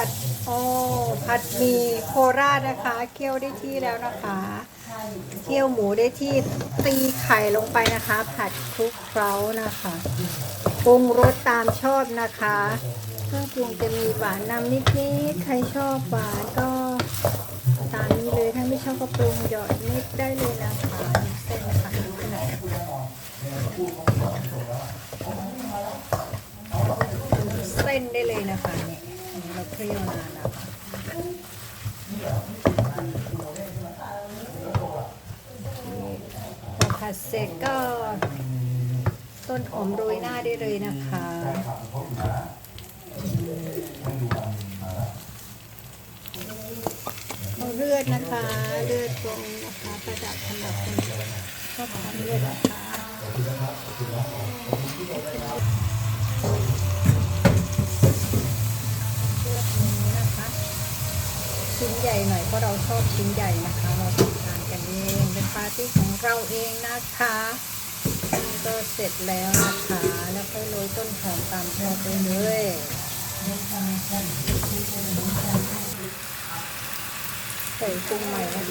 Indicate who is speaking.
Speaker 1: ผัดโอ้ผัดหมีโคราชนะคะ เคี่ยวได้ที่แล้วนะคะ เคี่ยวหมูได้ที่ตีไข่ลงไปนะคะ ผัดคลุกเคล้านะคะปรุงรสตามชอบนะคะเครื่องปรุงจะมีหวานนำนิดๆใครชอบหวานก็ตามนี้เลยถ้าไม่ชอบก็ปรุงหยอดนิดได้เลยนะคะเส้นนะคะขนาดเส้นได้เลยนะคะเนี่ย เราเคี่ยวนานแล้วพอผัดเสร็จก็ต้นหอมโรยหน้าได้เลยนะคะเอาเลือดนะคะ เลือดตรงนะคะประดับสำหรับคนชอบทานเลือดนะคะ ชิ้นใหญ่หน่อยเพราะเราชอบชิ้นใหญ่นะคะ เราทำทานกันเองเป็นปาร์ตี้ของเราเองนะคะก็เสร็จแล้วนะคะ แล้วค่อยโรยต้นหอมตามชอบไปเลยใส่กุ้งใหม่นะ